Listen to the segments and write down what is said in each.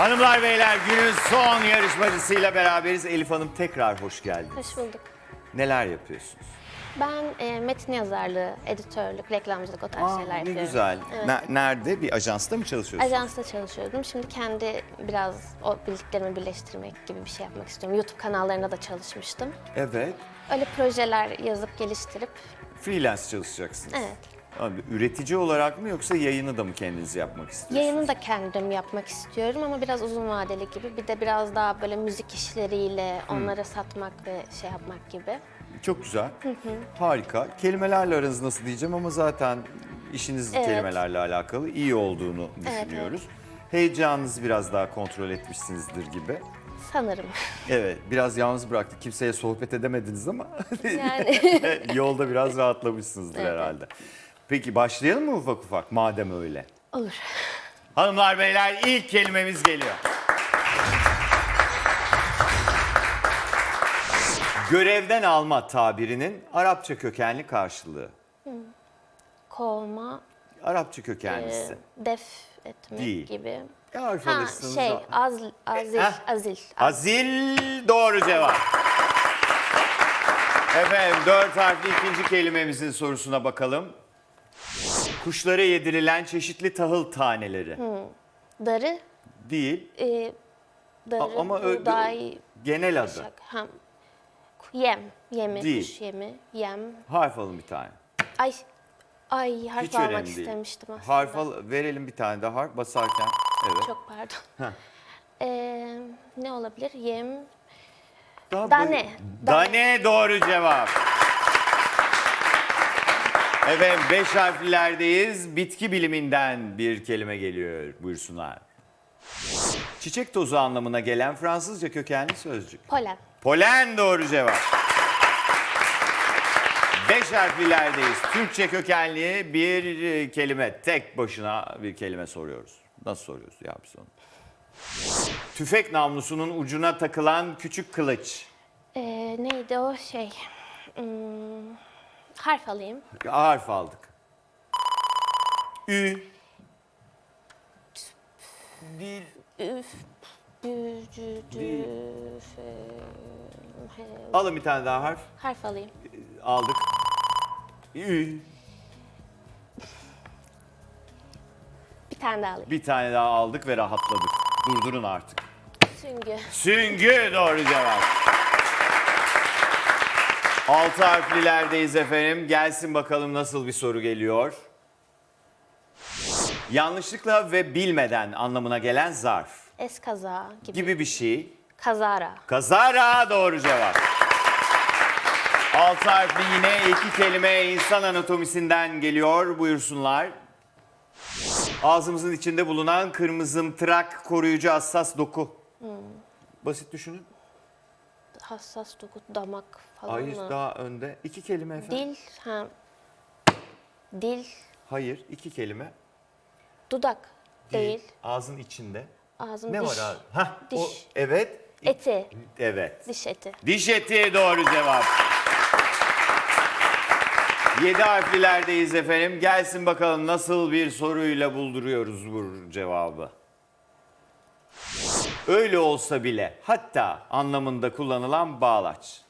Hanımlar beyler günün son yarışmacısıyla beraberiz. Elif Hanım tekrar hoş geldiniz. Hoş bulduk. Neler yapıyorsunuz? Ben e, metin yazarlığı, editörlük, reklamcılık o tarz Aa, şeyler ne yapıyorum. güzel. Evet. Ne- nerede? Bir ajansta mı çalışıyorsunuz? Ajansta çalışıyordum. Şimdi kendi biraz o bildiklerimi birleştirmek gibi bir şey yapmak istiyorum. YouTube kanallarına da çalışmıştım. Evet. Öyle projeler yazıp geliştirip, Freelance çalışacaksınız. evet. Abi, üretici olarak mı yoksa yayını da mı kendiniz yapmak istiyorsunuz? Yayını da kendim yapmak istiyorum ama biraz uzun vadeli gibi. Bir de biraz daha böyle müzik işleriyle onları satmak ve şey yapmak gibi. Çok güzel. Harika. Kelimelerle aranız nasıl diyeceğim ama zaten işiniz Evet. kelimelerle alakalı iyi olduğunu düşünüyoruz. Heyecanınızı biraz daha kontrol etmişsinizdir gibi. Sanırım. Evet, biraz yalnız bıraktık. Kimseye sohbet edemediniz ama Yani yolda biraz rahatlamışsınızdır Evet. herhalde. Peki başlayalım mı ufak ufak madem öyle? olur. Hanımlar beyler ilk kelimemiz geliyor. Görevden alma tabirinin Arapça kökenli karşılığı. Kovma, Arapça e, kökenlisi. def etmek Değil. gibi. Ya harf Ha alırsınız şey, da- az, azil, heh. azil. Azil doğru cevap. Efendim dört harfli ikinci kelimemizin sorusuna bakalım. Kuşlara yedirilen çeşitli tahıl taneleri. Darı, Değil. e, darı, A- ama ö- buğday, Genel adı. şak, ha, yem, yemi, Değil. kuş yemi, yem. Harf alın bir tane. Ay, ay harf Hiç almak önemli değil. istemiştim aslında. Harf al, verelim bir tane daha harf basarken. Evet. Çok pardon. Ee, ne olabilir? Yem, Daha Dane. böyle- Dane doğru cevap. Efendim beş harflilerdeyiz. Bitki biliminden bir kelime geliyor. Buyursunlar. Çiçek tozu anlamına gelen Fransızca kökenli sözcük. polen. Polen doğru cevap. Beş harflilerdeyiz. Türkçe kökenli bir e, kelime. Tek başına bir kelime soruyoruz. Nasıl soruyoruz ya biz onu? Tüfek namlusunun ucuna takılan küçük kılıç. Ee, neydi o şey? Hmm, harf alayım. Harf aldık. Ü. Dil. Üf, Alın bir tane daha harf. harf alayım. Aldık. Ü. Bir tane daha alayım. Bir tane daha aldık ve rahatladık. Durdurun artık. Süngü. Süngü doğru cevap. Altı harflilerdeyiz efendim. Gelsin bakalım nasıl bir soru geliyor. Yanlışlıkla ve bilmeden anlamına gelen zarf Eskaza gibi. gibi bir şey. Kazara. Kazara doğru cevap. Altı harfli yine iki kelime insan anatomisinden geliyor. Buyursunlar. Ağzımızın içinde bulunan kırmızımtırak koruyucu hassas doku. Basit düşünün. Hassas doku, damak falan Hayır mı? daha önde. İki kelime efendim. Dil, ha. Dil, Hayır iki kelime. dudak değil. Ağzın içinde. Ağzım Ne diş. var abi? Hah, o, Diş. evet. Eti, Evet. diş eti. Diş eti doğru cevap. Yedi harflilerdeyiz efendim. Gelsin bakalım nasıl bir soruyla bulduruyoruz bu cevabı. Öyle olsa bile hatta anlamında kullanılan bağlaç.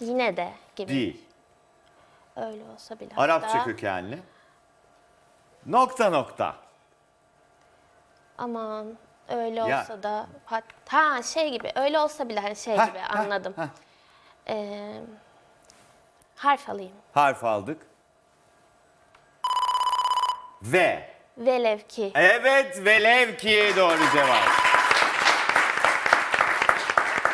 Yine de gibi. Değil. Öyle olsa bile. Arapça Hatta- kökenli. Nokta nokta. Aman öyle Ya. olsa da hat, ha şey gibi öyle olsa bile hani şey Hah, gibi hah, anladım. hah. Ee, harf alayım. Harf aldık. Ve. Velev ki. Evet velev ki doğru cevap.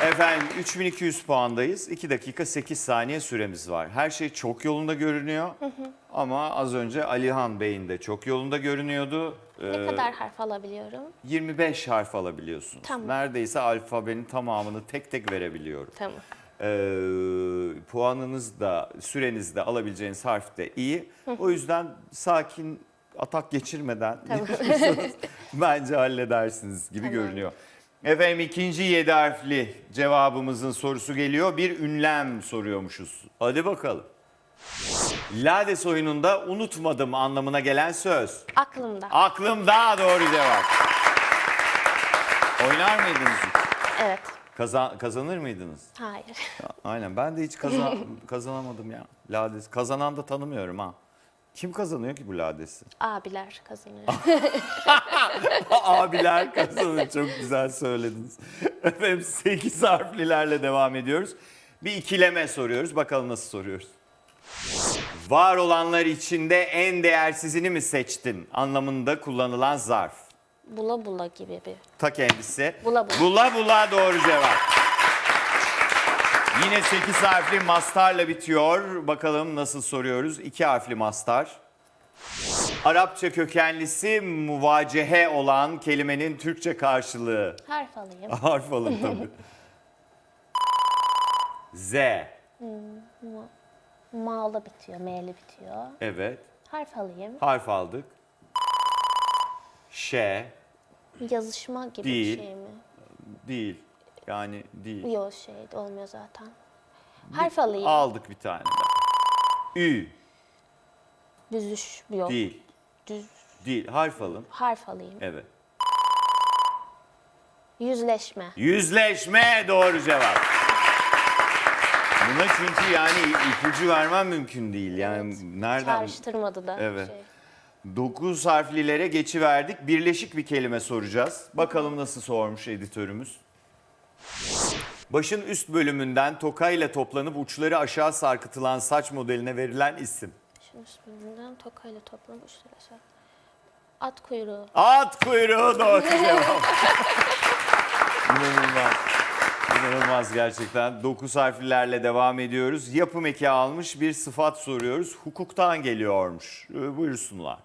Efendim 3200 puandayız. 2 dakika 8 saniye süremiz var. Her şey çok yolunda görünüyor. Ama az önce Alihan Bey'in de çok yolunda görünüyordu. Ne Ee, kadar harf alabiliyorum? 25 harf alabiliyorsunuz. Tamam. Neredeyse alfabenin tamamını tek tek verebiliyorum. Tamam. Ee, puanınız da süreniz de alabileceğiniz harf de iyi. O yüzden sakin atak geçirmeden bence halledersiniz gibi Tamam. görünüyor. Efendim ikinci yedi harfli cevabımızın sorusu geliyor. Bir ünlem soruyormuşuz. Hadi bakalım. Lades oyununda unutmadım anlamına gelen söz. Aklımda. Aklımda doğru cevap. Oynar mıydınız? Evet. Kazan, kazanır mıydınız? Hayır. Aynen ben de hiç kazan, kazanamadım ya. Lades. Kazanan da tanımıyorum ha. Kim kazanıyor ki bu Lades'i? Abiler kazanıyor. Abiler kazanır. Çok güzel söylediniz. Efendim 8 harflilerle devam ediyoruz. Bir ikileme soruyoruz. Bakalım nasıl soruyoruz. Var olanlar içinde en değersizini mi seçtin anlamında kullanılan zarf. bula bula gibi bir. Ta kendisi. Bula bula. Bula bula doğru cevap. Yine 8 harfli mastarla bitiyor. Bakalım nasıl soruyoruz. 2 harfli mastar. Arapça kökenlisi muvacehe olan kelimenin Türkçe karşılığı. Harf alayım. Harf alın tabii. Z. Ma'lı bitiyor, M'li bitiyor. Evet. Harf alayım. Harf aldık. Ş. Yazışma gibi Değil. bir şey mi? Değil. Yani değil. Yok şey olmuyor zaten. Harf alayım. Aldık bir tane daha. Ü. Büzüş yok. Değil. Düz. Değil. Harf alın. Harf alayım. Evet. Yüzleşme. Yüzleşme doğru cevap. Buna çünkü yani ipucu vermem mümkün değil. Yani nereden? Çağrıştırmadı da. Evet. Şey. 9 harflilere geçiverdik. Birleşik bir kelime soracağız. Bakalım nasıl sormuş editörümüz. Başın üst bölümünden tokayla toplanıp uçları aşağı sarkıtılan saç modeline verilen isim. Şimdi üstünden tokayla toplamış. aşağı. At kuyruğu. At kuyruğu doğru cevap. İnanılmaz. İnanılmaz gerçekten. 9 harflerle devam ediyoruz. Yapım eki almış bir sıfat soruyoruz. Hukuktan geliyormuş. Ee, Buyursunlar.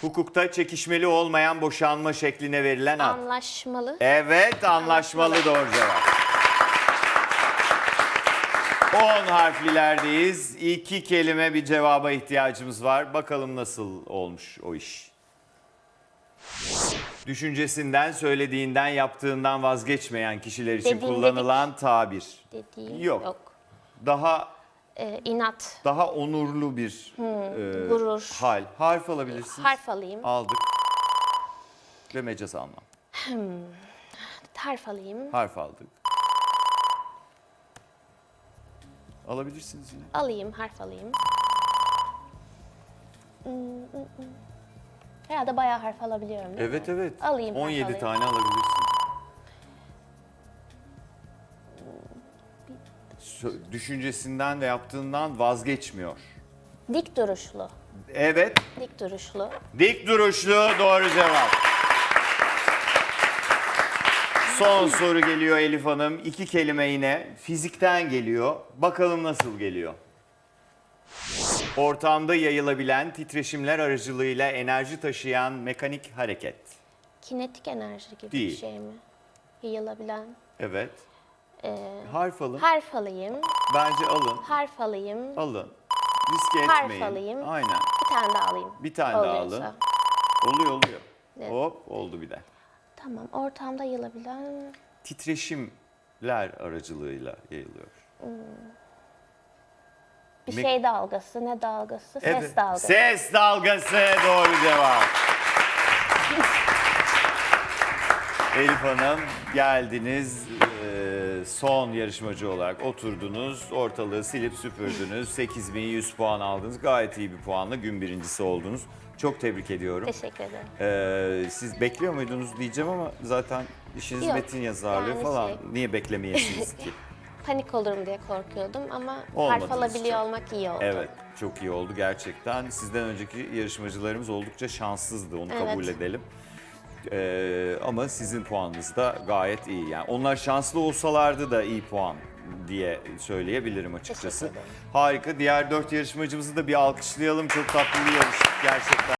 Hukukta çekişmeli olmayan boşanma şekline verilen ad. Anlaşmalı. Evet anlaşmalı doğru cevap. 10 harflilerdeyiz. İki kelime bir cevaba ihtiyacımız var. Bakalım nasıl olmuş o iş. Düşüncesinden, söylediğinden, yaptığından vazgeçmeyen kişiler için Dediğim kullanılan tabir. Dediğim Yok. yok. Daha Ee, inat. daha onurlu bir e, gurur. hal. Harf alabilirsiniz. Harf alayım. Aldık. Ve mecaz anlam. Harf alayım. Harf aldık. Alabilirsiniz yine. Alayım, harf alayım. Hmm, hmm, hmm. Herhalde bayağı harf alabiliyorum değil Evet mi? evet. Alayım, harf 17 alayım. tane alabilirsin. Sö- Düşüncesinden ve yaptığından vazgeçmiyor. Dik duruşlu. Evet. Dik duruşlu. Dik duruşlu doğru cevap. Son soru geliyor Elif Hanım. İki kelime yine fizikten geliyor. Bakalım nasıl geliyor. Ortamda yayılabilen titreşimler aracılığıyla enerji taşıyan mekanik hareket. Kinetik enerji gibi Değil. bir şey mi? Yayılabilen. Evet. Ee, Harf alın. harf alayım. Bence alın. Harf alayım. Alın. Riske Harf etmeyin. alayım. Aynen. Bir tane daha alayım. Bir tane daha Oluyorsa. alın. Oluyor oluyor. Evet. Hop oldu bir de. Tamam. Ortamda yayılabilen Titreşimler aracılığıyla yayılıyor. bir Me- şey dalgası. Ne dalgası? Ses Evet. dalgası. Ses dalgası doğru cevap. Elif Hanım geldiniz son yarışmacı olarak oturdunuz ortalığı silip süpürdünüz 8100 puan aldınız gayet iyi bir puanla gün birincisi oldunuz çok tebrik ediyorum. Teşekkür ederim. Ee, siz bekliyor muydunuz diyeceğim ama zaten işiniz Yok, metin yazarlığı yani falan şey- niye beklemeyesiniz ki? Panik olurum diye korkuyordum ama Olmadınız harf alabiliyor çok. olmak iyi oldu. Evet, çok iyi oldu gerçekten. Sizden önceki yarışmacılarımız oldukça şanssızdı, onu Evet. kabul edelim. Ee, ama sizin puanınız da gayet iyi. Yani onlar şanslı olsalardı da iyi puan diye söyleyebilirim açıkçası. Harika. Diğer dört yarışmacımızı da bir alkışlayalım. Çok tatlı bir yarış gerçekten.